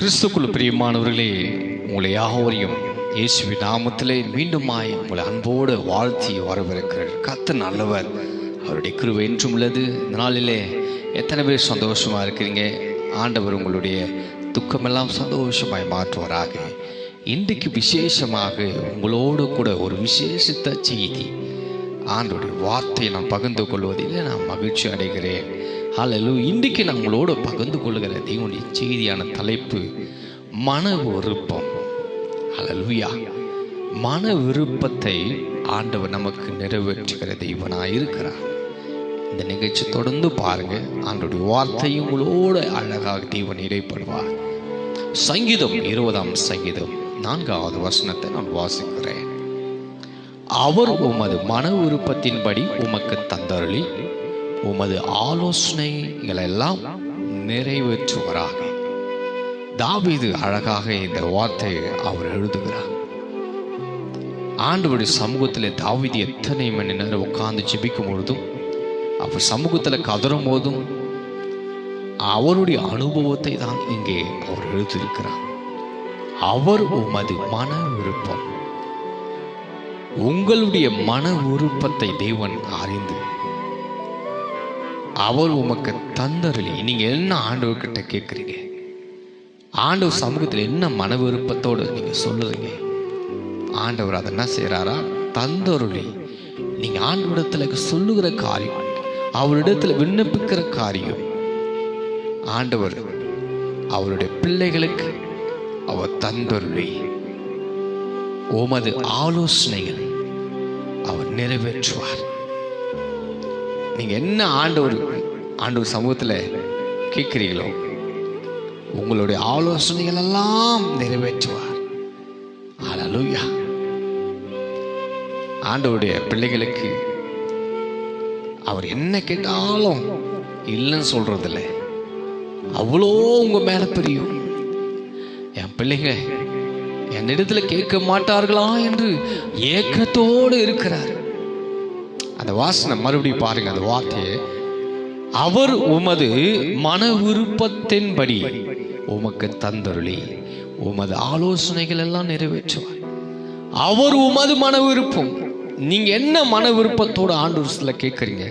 கிறிஸ்துக்குள் பிரியமானவர்களே உங்களை யாவரையும் இயேசுவி நாமத்திலே மீண்டுமாய் உங்களை அன்போடு வாழ்த்தி வரவிருக்கிறார் கத்து நல்லவர் அவருடைய கிருவை என்றும் உள்ளது. இந்த நாளிலே எத்தனை பேர் சந்தோஷமாக இருக்கிறீங்க? ஆண்டவர் உங்களுடைய துக்கமெல்லாம் சந்தோஷமாய் மாற்றுவாராக. இன்றைக்கு விசேஷமாக உங்களோடு கூட ஒரு விசேஷித்த செய்தி ஆண்டோடைய வார்த்தையை நான் பகிர்ந்து கொள்வதில் நான் மகிழ்ச்சி அடைகிறேன். ஹalleluya. இன்றைக்கு நான் உங்களோடு பகிர்ந்து கொள்கிற தேவனுடைய செய்தியான தலைப்பு மன விருப்பம் ஹalleluya. மன விருப்பத்தை ஆண்டவர் நமக்கு நிறைவேற்றுகிற தெய்வனாக இருக்கிறார். இந்த நிகழ்ச்சி தொடர்ந்து பாருங்க. ஆண்டோடைய வார்த்தையும் உங்களோட அழகாக தெய்வன் இடைப்படுவார். சங்கீதம் இருபதாம் சங்கீதம் நான்காவது வசனத்தை நான் வாசிக்கிறேன். அவர் உமது மன விருப்பத்தின்படி உமக்கு தந்தருளி உமது ஆலோசனைகளெல்லாம் நிறைவேற்றுவராக. தாவீது அழகாக இந்த வார்த்தையை அவர் எழுதுகிறார். ஆண்டவருடைய சமூகத்தில் தாவீது எத்தனை மணி நேரம் உட்கார்ந்து ஜெபிக்கும் பொழுதும் அவர் சமூகத்தில் கதறும் போதும் அவருடைய அனுபவத்தை தான் இங்கே அவர் எழுதியிருக்கிறார். அவர் உமது மன விருப்பம். உங்களுடைய மன விருப்பத்தை தேவன் அறிந்து அவர் உமக்கு தந்தருளி. நீங்க என்ன ஆண்டவர்கிட்ட கேட்குறீங்க ஆண்டவர் சமூகத்தில் என்ன மன விருப்பத்தோடு நீங்க சொல்லுறீங்க? ஆண்டவர் அதை என்ன செய்கிறாரா தந்தருளி. நீங்க ஆண்டவரிடத்துல சொல்லுகிற காரியம் அவரிடத்துல விண்ணப்பிக்கிற காரியம். ஆண்டவர் அவருடைய பிள்ளைகளுக்கு அவர் தந்தருளி. உமது ஆலோசனைகள் அவர் நிறைவேற்றுவார். நீங்க என்ன ஆண்டவர் ஆண்டவர் சமூகத்தில் கேட்குறீங்களோ உங்களுடைய ஆலோசனைகள் எல்லாம் நிறைவேற்றுவார். ஹalleluya. ஆண்டவருடைய பிள்ளைகளுக்கு அவர் என்ன கேட்டாலும் இல்லைன்னு சொல்றதில்ல. அவ்வளோ உங்க மேல பிரியும். என் பிள்ளைங்க என்னிடத்துல கேட்க மாட்டார்களா என்று ஏக்கத்தோடு இருக்கிறார். அந்த வாசனை மறுபடியும் பாருங்க அந்த வார்த்தையை. அவர் உமது மன விருப்பத்தின்படி உமக்கு தந்தருளி உமது ஆலோசனைகள் எல்லாம் நிறைவேற்றுவார். அவர் உமது மன விருப்பம். நீங்க என்ன மன விருப்பத்தோட ஆண்டு கேட்குறீங்க?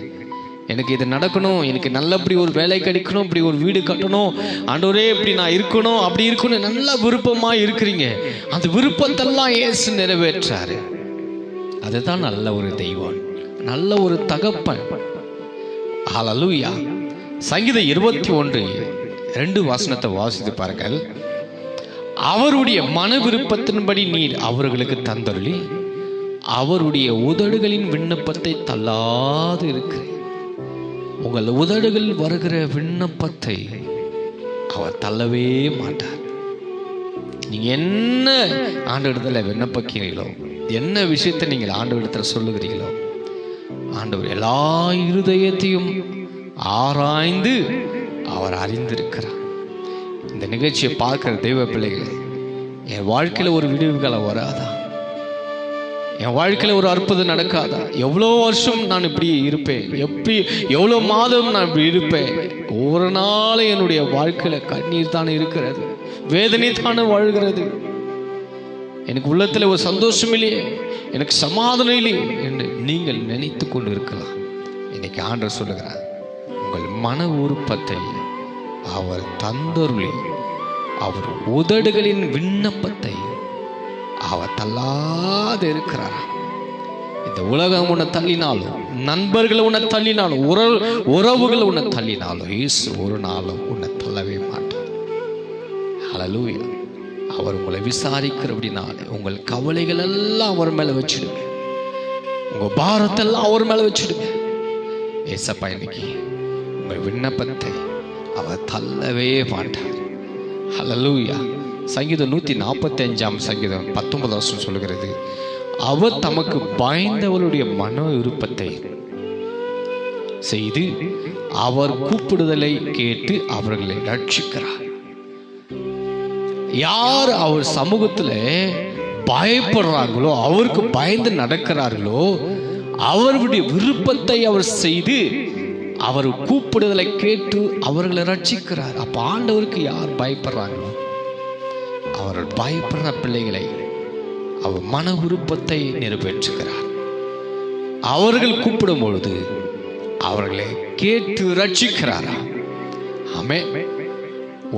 எனக்கு இது நடக்கணும் எனக்கு நல்லபடி ஒரு வேலை கிடைக்கணும் இப்படி ஒரு வீடு கட்டணும் ஆண்டவரே இப்படி நான் இருக்கணும் அப்படி இருக்கணும் நல்ல விருப்பமா இருக்கிறீங்க. அந்த விருப்பத்தெல்லாம் இயேசு நிறைவேற்றாரு. அதுதான் நல்ல ஒரு தெய்வம் நல்ல ஒரு தகப்பன். ஹalleluya சங்கீத இருபத்தி ஒன்று ரெண்டு வாசனத்தை வாசித்து பாருங்கள். அவருடைய மன விருப்பத்தின்படி நீர் அவர்களுக்கு தந்தருளி அவருடைய உதடுகளின் விண்ணப்பத்தை தள்ளாது இருக்கிறேன் உங்கள் உதடுகள் வருகிற விண்ணப்பத்தை அவர் தள்ளவே மாட்டார். நீங்க என்ன ஆண்டு இடத்துல விண்ணப்பிக்கிறீங்களோ என்ன விஷயத்தை நீங்கள் ஆண்டு இடத்துல சொல்லுகிறீங்களோ ஆண்டவர் எல்லா இருதயத்தையும் ஆராய்ந்து அவர் அறிந்திருக்கிறார். இந்த நிகழ்ச்சியை பார்க்கிற தெய்வ பிள்ளைகளை என் வாழ்க்கையில் ஒரு விடுவுகளை வராதா? என் வாழ்க்கையில் ஒரு அற்புதம் நடக்காதா? எவ்வளோ வருஷம் நான் இப்படி இருப்பேன்? எப்படி எவ்வளோ மாதம் நான் இப்படி இருப்பேன்? ஒவ்வொரு நாளும் என்னுடைய வாழ்க்கையில் கண்ணீர் தானே இருக்கிறது. வேதனை தானே வாழ்கிறது. எனக்கு உள்ளத்தில் ஒரு சந்தோஷம் இல்லையே. எனக்கு சமாதானம் இல்லையே என்று நீங்கள் நினைத்து கொண்டு இருக்கலாம் இன்னைக்கு ஆண்டர் சொல்லுகிறார் உங்கள் மன உருப்பத்தை அவர் தந்தருளி அவர் உதடுகளின் விண்ணப்பத்தை அவர் தள்ளாது இருக்கிறார்? இந்த உலகம் உன்னை தள்ளினாலும் நண்பர்கள் உன்னை தள்ளினாலும் உறவு உறவுகள் உன்னை தள்ளினாலும் இயேசு ஒரு நாளும் உன்னை தள்ளவே மாட்டார். அழலூயா அவர் உங்களை விசாரிக்கிறபடினாலே உங்கள் கவலைகள் எல்லாம் அவர் மேலே வச்சுடுங்க. உங்கள் பாரத்தெல்லாம் அவர் மேலே வச்சுடுங்க. ஏசப்பா இன்னைக்கு உங்கள் விண்ணப்பத்தை அவர் தள்ளவே மாட்டார். அழலூயா சங்கீதம் நூற்றி நாற்பத்தி அஞ்சாம் சங்கீதம் பத்தொன்பது வருஷம் சொல்லுகிறது. அவர் தமக்கு பயந்தவருடைய மன விருப்பத்தை செய்து அவர் கூப்பிடுதலை கேட்டு அவர்களை ரட்சிக்கிறார் யார் அவர் சமூகத்துல பயப்படுறாங்களோ அவருக்கு பயந்து நடக்கிறார்களோ அவருடைய விருப்பத்தை அவர் செய்து அவர் கூப்பிடுதலை கேட்டு அவர்களை ரட்சிக்கிறார் அப்ப ஆண்டவருக்கு யார் பயப்படுறாங்களோ அவர் பயப்படுற பிள்ளைகளை அவர் மன விருப்பத்தை நிறைவேற்றுகிறார். அவர்கள் கூப்பிடும் பொழுது அவர்களை கேட்டு ரட்சிக்கிறாரா ஆமே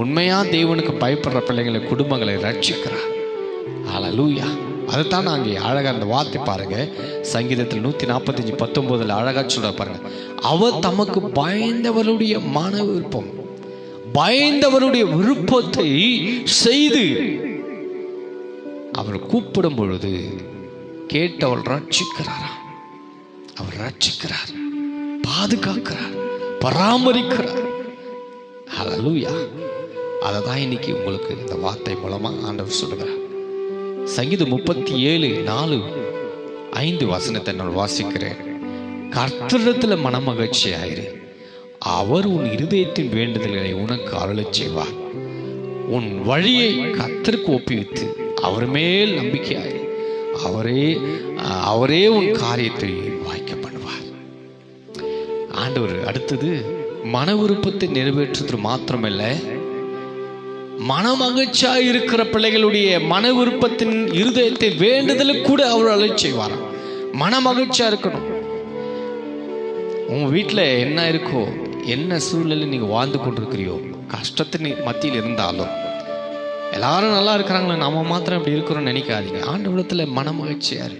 உண்மையா தேவனுக்கு பயப்படுற பிள்ளைங்களை குடும்பங்களை ரட்சிக்கிறார் லூயா அதைத்தான் நான் அங்கே அழகா அந்த வார்த்தை பாருங்க. சங்கீதத்தில் நூத்தி நாற்பத்தஞ்சு பத்தொன்பதுல அழகா சொல்ற பாருங்க. அவர் தமக்கு பயந்தவருடைய மன விருப்பம். பயந்தவனுடைய விருப்பத்தை செய்து அவர் கூப்பிடும் பொழுது கேட்டவள் ரட்சிக்கிறாரா அவர் ரட்சிக்கிறார் பாதுகாக்கிறார் பராமரிக்கிறார். ஹalleluya அதை தான் இன்னைக்கு உங்களுக்கு இந்த வார்த்தை மூலமா ஆண்டவர் சொல்லுகிறார். சங்கீதம் முப்பத்தி ஏழு நாலு ஐந்து வசனத்தை நான் வாசிக்கிறேன். கர்த்தரிடத்தில் மனமகிழ்ச்சி ஆயிரு அவர் உன் இருதயத்தின் வேண்டுதல்களை உனக்கு அருளச் செய்வார். உன் வழியை கத்தருக்கு ஒப்புவித்து அவர் மேல் நம்பிக்கையாயிரு அவரே அவரே உன் காரியத்தை வாய்க்க பண்ணுவார் ஆண்டவர் அடுத்தது மன விருப்பத்தை நிறைவேற்றுவது மாத்திரமல்ல. மனமகிழ்ச்சியா இருக்கிற பிள்ளைகளுடைய மன விருப்பத்தின் இருதயத்தை வேண்டுதலுக்கு கூட அவர் அழைச்சி செய்வாராம் மனமகிழ்ச்சியா இருக்கணும். உங்க வீட்டில் என்ன இருக்கோ என்ன சூழ்நிலை நீங்கள் வாழ்ந்து கொண்டிருக்கிறியோ கஷ்டத்தின் மத்தியில் இருந்தாலும் எல்லாரும் நல்லா இருக்கிறாங்களே நம்ம மாத்திரம் இப்படி இருக்கிறோம்னு நினைக்காதீங்க. ஆண்டவரத்தில் மன மகிழ்ச்சியாரு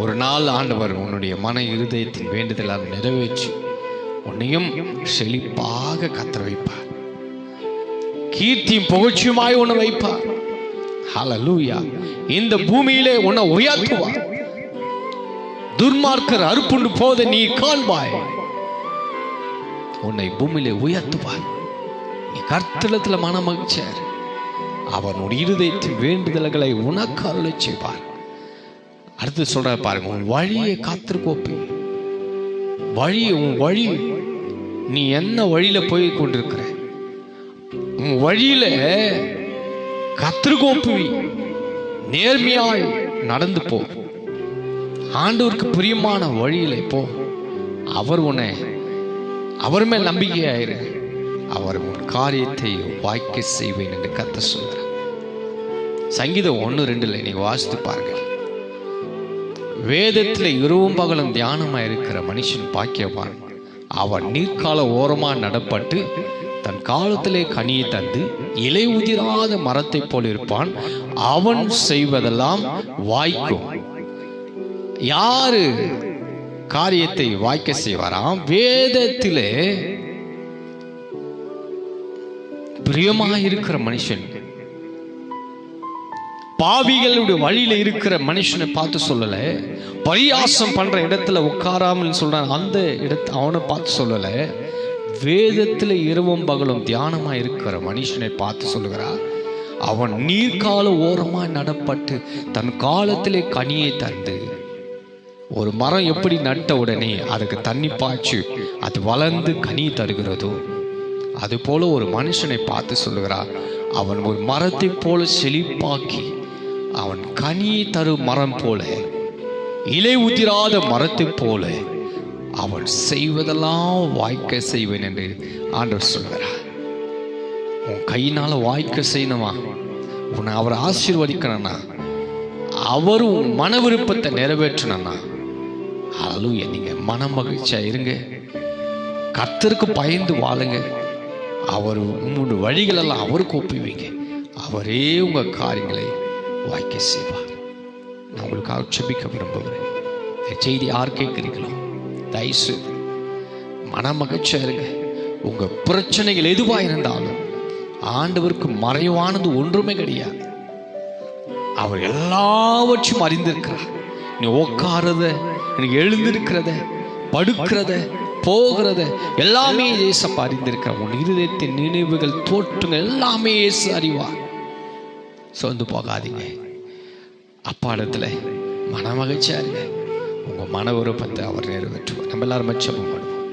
ஒரு நாள் ஆண்டவர் உன்னுடைய மன இருதயத்தின் வேண்டுதலால் நிறைவேற்றி. உன்னையும் செழிப்பாக கத்திர வைப்பார். கீர்த்தியும் புகழ்ச்சியுமாய் உன்னை வைப்பார். ஹலலூயா இந்த பூமியிலே உன்னை உயர்த்துவார். துர்மார்க்கர் அறுப்புண்டு போத நீ காண்பாய். உன்னை பூமியிலே உயர்த்துவார். நீ கர்த்தலத்தில் மன மகிழ்ச்சியார் அவன் இருதயத்தின் வேண்டுதல்களை உனக்கு அருளை செய்வார். அடுத்து சொல்ற பாருங்க உன் வழியை காத்திருக்கோப்பி வழி உன் வழி. நீ என்ன வழியில போய் கொண்டிருக்கிற? உன் வழியில கத்திருக்கோப்புவி நேர்மையாய் நடந்து போ. ஆண்டவருக்கு பிரியமான வழியில போ. அவர் உன்னை அவர் மேல் நம்பிக்கையாயிரு. அவர் உன் காரியத்தை வாய்க்க செய்வேன் என்று கத்த சொல்கிறார். சங்கீதம் ஒன்று ரெண்டுல நீங்க வாசித்து பாருங்கள். வேதத்தில் இரவும் பகலும் தியானமா இருக்கிற மனுஷன் பாக்கியவான். அவன் நீர்க்கால ஓரமா நடப்பட்டு தன் காலத்திலே கனியை தந்து இலை உதிராத மரத்தைப் போல் இருப்பான். அவன் செய்வதெல்லாம் வாய்க்கும். யாரு காரியத்தை வாய்க்க செய்வாராம். வேதத்திலே பிரியமாக இருக்கிற மனுஷன் பாவிகளுடைய வழியில இருக்கிற மனுஷனை பார்த்து சொல்லல. பரியாசம் பண்ற இடத்துல உட்காராமல் சொல்றான். அந்த இடத்தை அவனை பார்த்து சொல்லல. வேதத்துல இரவும் பகலும் தியானமா இருக்கிற மனுஷனை பார்த்து சொல்லுகிறார். அவன் நீர்கால ஓரமாய் நடப்பட்டு தன் காலத்திலே கனியை தந்து ஒரு மரம் எப்படி நட்ட உடனே அதுக்கு தண்ணி பாய்ச்சி அது வளர்ந்து கனி தருகிறதோ அதுபோல ஒரு மனுஷனை பார்த்து சொல்லுகிறார் அவன் ஒரு மரத்தை போல செழிப்பாக்கி அவன் கனியை தரும் மரம் போல இலை உதிராத மரத்தை போல அவன் செய்வதெல்லாம் வாய்க்க செய்வேன் என்று ஆண்டவர் சொல்கிறார் உன் கையினால வாய்க்க செய்யணுமா? உன்னை அவர் ஆசீர்வதிக்கணும்னா அவர் உன் மன விருப்பத்தை நிறைவேற்றணும்னா அலலுய நீங்க மன மகிழ்ச்சியா இருங்க. கர்த்தருக்கு பயந்து வாழுங்க. அவர் உங்களுடைய வழிகளெல்லாம் அவருக்கு ஒப்புவீங்க. அவரே உங்க காரியங்களை வாய்க்க செய்வார். நான் உங்களுக்காக செபிக்க விரும்புகிறேன். செய்தி யார் கேட்குறீங்களோ தயசு மன மகிழ்ச்சியா இருங்க. உங்க பிரச்சனைகள் எதுவாக இருந்தாலும் ஆண்டவருக்கு மறைவானது ஒன்றுமே கிடையாது. அவர் எல்லாவற்றையும் அறிந்திருக்கிறார். நீ உட்காரத எனக்கு எழுந்திருக்கிறத படுக்கிறத போகிறத எல்லாமே இயேசப்பா அறிந்திருக்கிற உன் இருதயத்தின் நினைவுகள் தோற்றுங்கள் எல்லாமே இயேசு அறிவார். சொந்து போகாதீங்க. அப்பாடத்தில் மன மகிழ்ச்சியா இருங்க. உங்க மன விருப்பத்தை அவர் நிறைவேற்றுவார். நம்ம எல்லாரும் மச்சமும் பண்ணுவோம்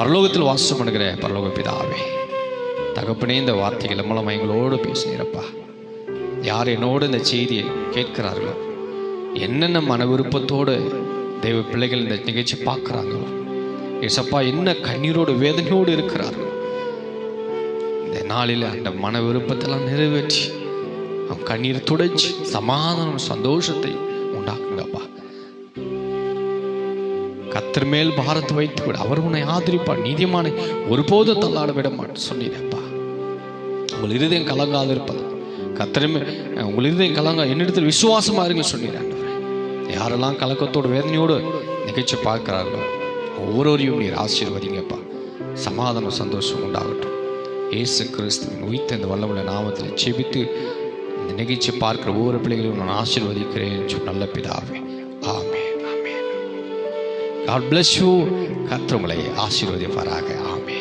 பரலோகத்தில் வாசம் பண்ணுகிற பரலோக பிதாவே தகப்பனே இந்த வார்த்தைகள் மூலமாக எங்களோடு பேசினீரப்பா. யார் என்னோடு இந்த செய்தியை கேட்கிறார்களோ என்னென்ன மன விருப்பத்தோடு தெய்வ பிள்ளைகள் இந்த நிகழ்ச்சி பார்க்குறாங்களோ ஏசப்பா என்ன கண்ணீரோடு வேதனையோடு இருக்கிறார்கள் இந்த நாளில் அந்த மன விருப்பத்தெல்லாம் நிறைவேற்றி அவன் கண்ணீர் துடைச்சு சமாதானம் சந்தோஷத்தை உண்டாக்குங்கப்பா. கத்தர் மேல் பாரத் வைத்து விட அவர் உன்னை ஆதரிப்பார். நீதிமானை ஒருபோதும் தள்ளாட விட மாட்டேன் சொன்னீரப்பா. உங்கள் இருதயம் கலங்காது இருப்பது கத்தருமே உங்கள் இருதயம் கலங்க என்னிடத்தில் விசுவாசமா இருங்க சொன்னீர் யாரெல்லாம் கலக்கத்தோடு வேதனையோடு நிகழ்ச்சி பார்க்கிறார்களோ ஒவ்வொருவரையும் நீர் ஆசீர்வதிங்கப்பா. சமாதானம் சந்தோஷம் உண்டாகட்டும். ஏசு கிறிஸ்துவின் உயிர்த்த இந்த வல்லமுள்ள நாமத்தில் செபித்து இந்த நிகழ்ச்சி பார்க்கிற ஒவ்வொரு பிள்ளைகளையும் நான் ஆசீர்வதிக்கிறேன் என்று நல்ல பிதாவே. ஆமே ஆமே காட் bless you. கர்த்தர் ஆசீர்வதிப்பாராக. ஆமே